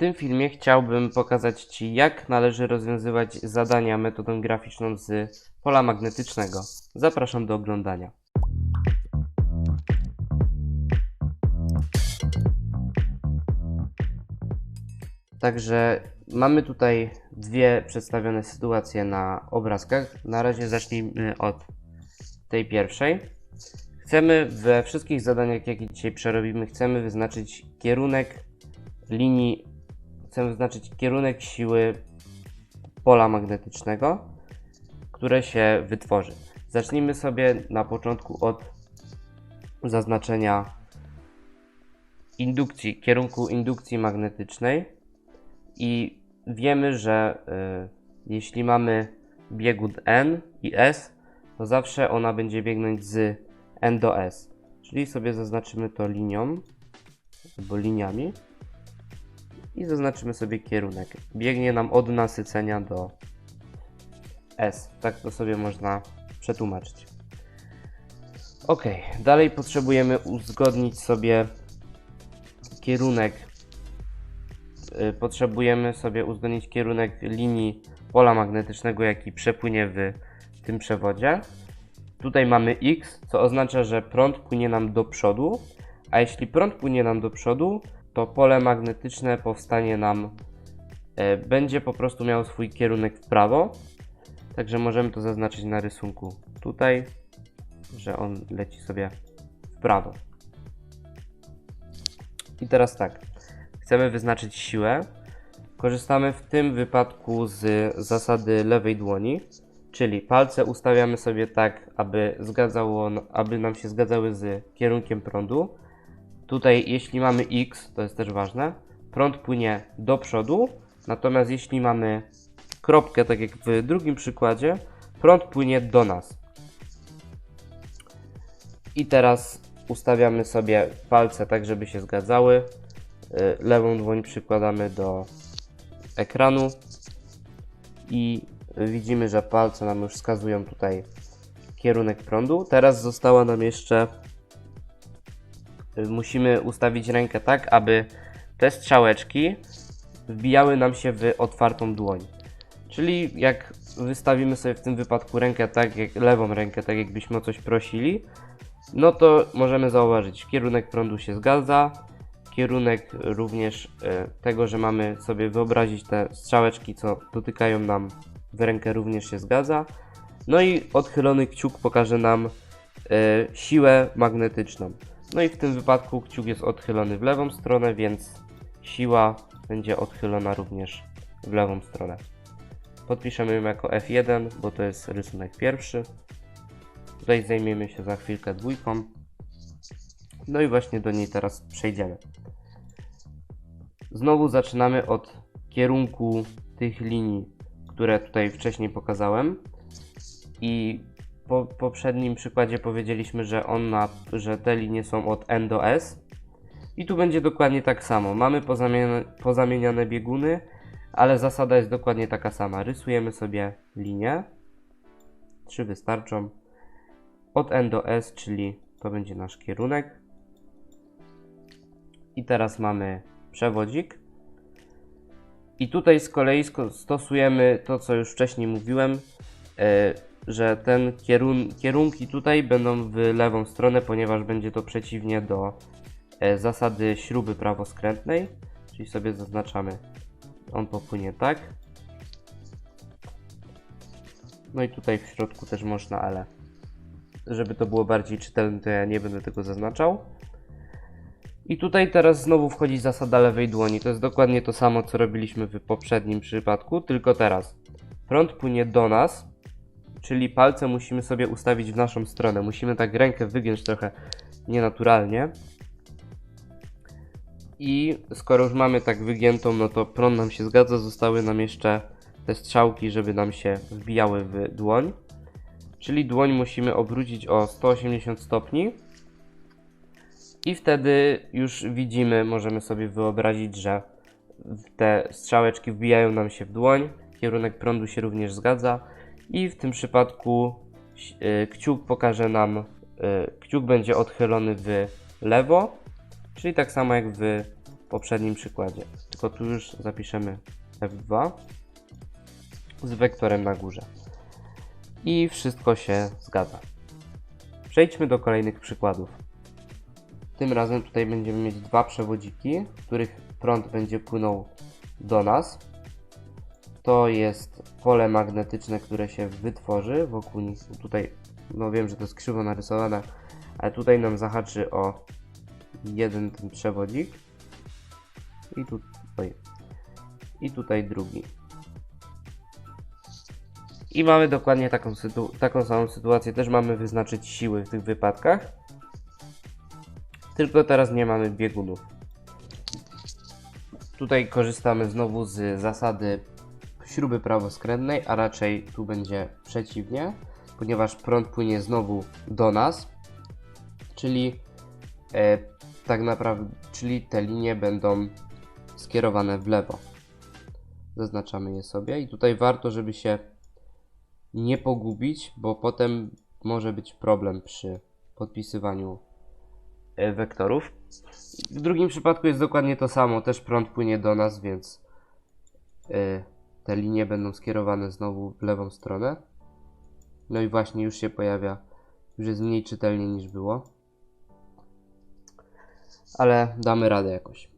tym filmie chciałbym pokazać Ci, jak należy rozwiązywać zadania metodą graficzną z pola magnetycznego. Zapraszam do oglądania. Także mamy tutaj dwie przedstawione sytuacje na obrazkach. Na razie zacznijmy od tej pierwszej. Chcemy we wszystkich zadaniach, jakie dzisiaj przerobimy, chcemy wyznaczyć kierunek linii, chcemy wyznaczyć kierunek siły pola magnetycznego, które się wytworzy. Zacznijmy sobie na początku od zaznaczenia indukcji, kierunku indukcji magnetycznej i wiemy, że y, jeśli mamy biegun N i S, to zawsze ona będzie biegnąć z N do S. Czyli sobie zaznaczymy to linią albo liniami i zaznaczymy sobie kierunek. Biegnie nam od nasycenia do S. Tak to sobie można przetłumaczyć. Ok, dalej potrzebujemy uzgodnić sobie kierunek. y, Potrzebujemy sobie uzgodnić kierunek linii pola magnetycznego, jaki przepłynie w tym przewodzie. Tutaj mamy X, co oznacza, że prąd płynie nam do przodu, a jeśli prąd płynie nam do przodu, to pole magnetyczne powstanie nam, e, będzie po prostu miało swój kierunek w prawo. Także możemy to zaznaczyć na rysunku tutaj, że on leci sobie w prawo. I teraz tak, chcemy wyznaczyć siłę. Korzystamy w tym wypadku z zasady lewej dłoni, czyli palce ustawiamy sobie tak, aby, zgadzało, aby nam się zgadzały z kierunkiem prądu. Tutaj, jeśli mamy X, to jest też ważne, prąd płynie do przodu, natomiast jeśli mamy kropkę, tak jak w drugim przykładzie, prąd płynie do nas. I teraz ustawiamy sobie palce tak, żeby się zgadzały. Y, Lewą dłoń przykładamy do ekranu i widzimy, że palce nam już wskazują tutaj kierunek prądu. Teraz została nam jeszcze musimy ustawić rękę tak, aby te strzałeczki wbijały nam się w otwartą dłoń. Czyli jak wystawimy sobie w tym wypadku rękę tak, jak lewą rękę, tak jakbyśmy o coś prosili, no to możemy zauważyć, kierunek prądu się zgadza, kierunek również e, tego, że mamy sobie wyobrazić te strzałeczki, co dotykają nam w rękę również się zgadza. No i odchylony kciuk pokaże nam e, siłę magnetyczną. No i w tym wypadku kciuk jest odchylony w lewą stronę, więc siła będzie odchylona również w lewą stronę. Podpiszemy ją jako F1, bo to jest rysunek pierwszy. Tutaj zajmiemy się za chwilkę dwójką. No i właśnie do niej teraz przejdziemy. Znowu zaczynamy od kierunku tych linii, które tutaj wcześniej pokazałem. I po poprzednim przykładzie powiedzieliśmy, że, ona, że te linie są od N do S. I tu będzie dokładnie tak samo. Mamy pozamieniane, pozamieniane bieguny, ale zasada jest dokładnie taka sama. Rysujemy sobie linię. Trzy wystarczą. Od N do S, czyli to będzie nasz kierunek. I teraz mamy przewodzik. I tutaj z kolei stosujemy to, co już wcześniej mówiłem, e, że ten kierun kierunki tutaj będą w lewą stronę, ponieważ będzie to przeciwnie do e, zasady śruby prawoskrętnej. Czyli sobie zaznaczamy, on popłynie tak. No i tutaj w środku też można, ale żeby to było bardziej czytelne, to ja nie będę tego zaznaczał. I tutaj teraz znowu wchodzi zasada lewej dłoni. To jest dokładnie to samo, co robiliśmy w poprzednim przypadku, tylko teraz prąd płynie do nas, czyli palce musimy sobie ustawić w naszą stronę. Musimy tak rękę wygiąć trochę nienaturalnie. I skoro już mamy tak wygiętą, no to prąd nam się zgadza. Zostały nam jeszcze te strzałki, żeby nam się wbijały w dłoń. Czyli dłoń musimy obrócić o 180 stopni. I wtedy już widzimy, możemy sobie wyobrazić, że te strzałeczki wbijają nam się w dłoń. Kierunek prądu się również zgadza. I w tym przypadku y, kciuk pokaże nam, y, kciuk będzie odchylony w lewo, czyli tak samo jak w poprzednim przykładzie. Tylko tu już zapiszemy F2 z wektorem na górze. I wszystko się zgadza. Przejdźmy do kolejnych przykładów. Tym razem tutaj będziemy mieć dwa przewodziki, których prąd będzie płynął do nas. To jest pole magnetyczne, które się wytworzy wokół nich. Tutaj, no wiem, że to jest krzywo narysowane, ale tutaj nam zahaczy o jeden ten przewodzik. I tu, oj, i tutaj drugi. I mamy dokładnie taką, taką samą sytuację. Też mamy wyznaczyć siły w tych wypadkach. Tylko teraz nie mamy biegunów. Tutaj korzystamy znowu z zasady śruby prawoskrętnej, a raczej tu będzie przeciwnie, ponieważ prąd płynie znowu do nas, czyli e, tak naprawdę, czyli te linie będą skierowane w lewo. Zaznaczamy je sobie i tutaj warto, żeby się nie pogubić, bo potem może być problem przy podpisywaniu e, wektorów. W drugim przypadku jest dokładnie to samo, też prąd płynie do nas, więc e, te linie będą skierowane znowu w lewą stronę. No i właśnie już się pojawia, już jest mniej czytelnie niż było. Ale damy radę jakoś.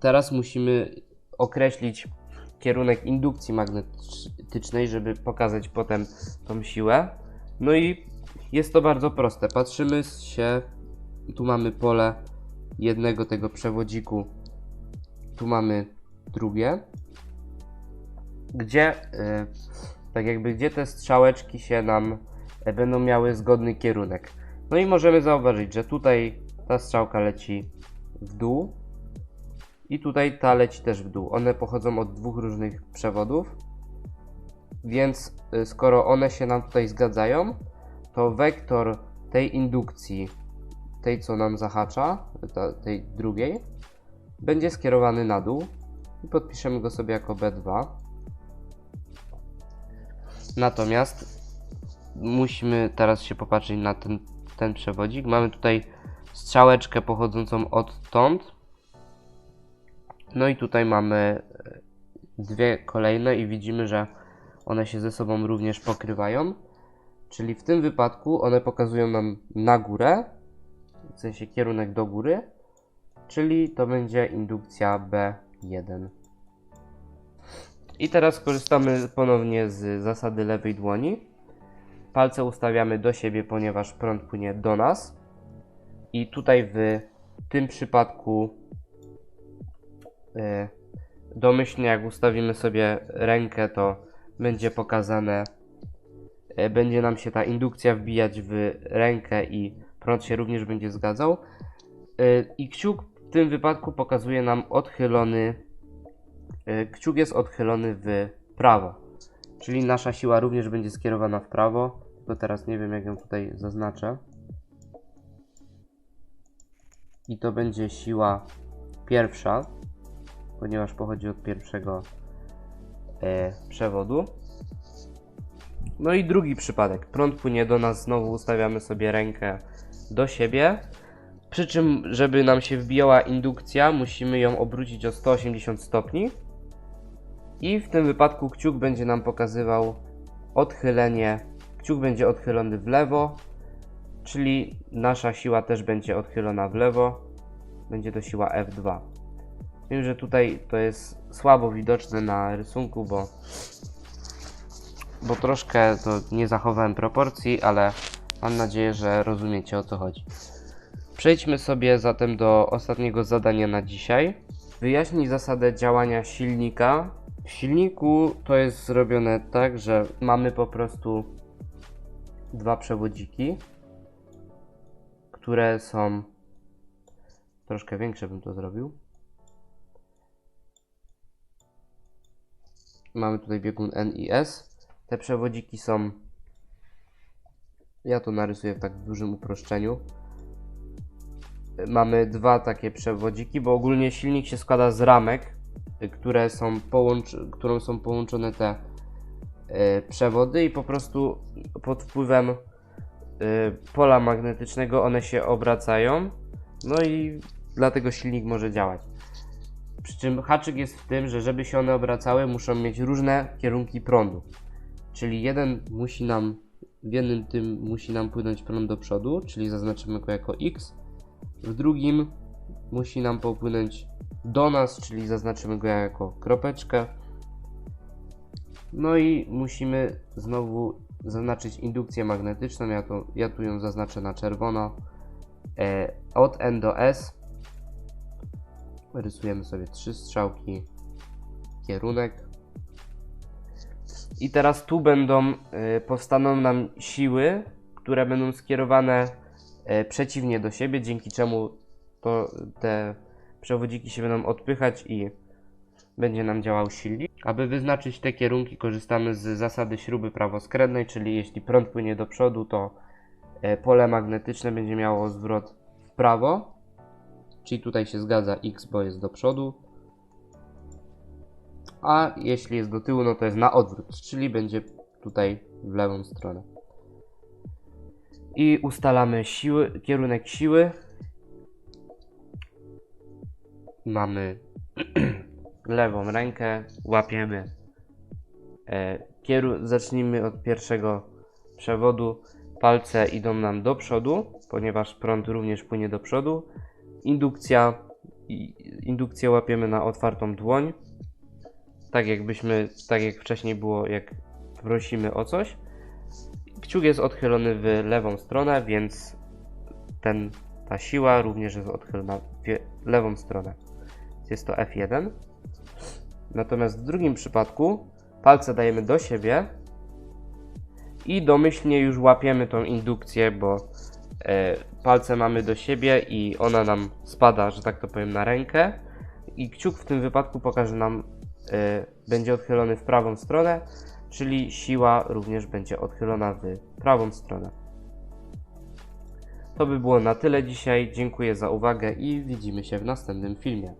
Teraz musimy określić kierunek indukcji magnetycznej, żeby pokazać potem tą siłę. No i jest to bardzo proste. Patrzymy się, tu mamy pole jednego tego przewodziku, tu mamy drugie, gdzie y, tak jakby gdzie te strzałeczki się nam e, będą miały zgodny kierunek. No i możemy zauważyć, że tutaj ta strzałka leci w dół, i tutaj ta leci też w dół. One pochodzą od dwóch różnych przewodów, więc y, skoro one się nam tutaj zgadzają, to wektor tej indukcji, tej co nam zahacza, tej drugiej, będzie skierowany na dół i podpiszemy go sobie jako B2. Natomiast musimy teraz się popatrzeć na ten, ten przewodzik. Mamy tutaj strzałeczkę pochodzącą odtąd, no i tutaj mamy e, dwie kolejne i widzimy, że one się ze sobą również pokrywają. Czyli w tym wypadku one pokazują nam na górę, w sensie kierunek do góry, czyli to będzie indukcja B1. I teraz korzystamy ponownie z zasady lewej dłoni. Palce ustawiamy do siebie, ponieważ prąd płynie do nas. I tutaj w tym przypadku Y, domyślnie jak ustawimy sobie rękę, to będzie pokazane, y, będzie nam się ta indukcja wbijać w rękę i prąd się również będzie zgadzał. Y, I kciuk w tym wypadku pokazuje nam odchylony, kciuk jest odchylony w prawo, czyli nasza siła również będzie skierowana w prawo, tylko teraz nie wiem jak ją tutaj zaznaczę. I to będzie siła pierwsza, ponieważ pochodzi od pierwszego e, przewodu. No i drugi przypadek. Prąd płynie do nas, znowu ustawiamy sobie rękę do siebie. Przy czym, żeby nam się wbijała indukcja, musimy ją obrócić o 180 stopni. I w tym wypadku kciuk będzie nam pokazywał odchylenie. Kciuk będzie odchylony w lewo, czyli nasza siła też będzie odchylona w lewo. Będzie to siła F2. Wiem, że tutaj to jest słabo widoczne na rysunku, bo, bo troszkę to nie zachowałem proporcji, ale mam nadzieję, że rozumiecie o co chodzi. Przejdźmy sobie zatem do ostatniego zadania na dzisiaj. Wyjaśnij zasadę działania silnika. W silniku to jest zrobione tak, że mamy po prostu dwa przewodziki, które są troszkę większe bym to zrobił. Mamy tutaj biegun N i S. Te przewodziki są. Ja to narysuję w tak dużym uproszczeniu. Mamy dwa takie przewodziki, bo ogólnie silnik się składa z ramek, które są połącz którą są połączone te y, przewody i po prostu pod wpływem y, pola magnetycznego one się obracają. No i dlatego silnik może działać. Przy czym haczyk jest w tym, że żeby się one obracały, muszą mieć różne kierunki prądu. Czyli jeden musi nam, w jednym tym musi nam płynąć prąd do przodu, czyli zaznaczymy go jako X. W drugim musi nam popłynąć do nas, czyli zaznaczymy go jako kropeczkę. No i musimy znowu zaznaczyć indukcję magnetyczną. Ja, to, ja tu ją zaznaczę na czerwono. E, od N do S rysujemy sobie trzy strzałki, kierunek. I teraz tu będą, e, powstaną nam siły, które będą skierowane e, przeciwnie do siebie, dzięki czemu to te przewodziki się będą odpychać i będzie nam działał silnik. Aby wyznaczyć te kierunki korzystamy z zasady śruby prawoskrętnej, czyli jeśli prąd płynie do przodu, to e, pole magnetyczne będzie miało zwrot w prawo, czyli tutaj się zgadza X, bo jest do przodu. A jeśli jest do tyłu, no to jest na odwrót, czyli będzie tutaj w lewą stronę. I ustalamy siły, kierunek siły. Mamy lewą rękę, łapiemy. E, kieru- zacznijmy od pierwszego przewodu. Palce idą nam do przodu, ponieważ prąd również płynie do przodu. Indukcja, indukcję łapiemy na otwartą dłoń. Tak jakbyśmy, tak jak wcześniej było, jak prosimy o coś. Kciuk jest odchylony w lewą stronę, więc ten, ta siła również jest odchylona w lewą stronę. Jest to F1. Natomiast w drugim przypadku palce dajemy do siebie i domyślnie już łapiemy tą indukcję, bo e, palce mamy do siebie i ona nam spada, że tak to powiem, na rękę. I kciuk w tym wypadku pokaże nam, e, będzie odchylony w prawą stronę, czyli siła również będzie odchylona w prawą stronę. To by było na tyle dzisiaj. Dziękuję za uwagę i widzimy się w następnym filmie.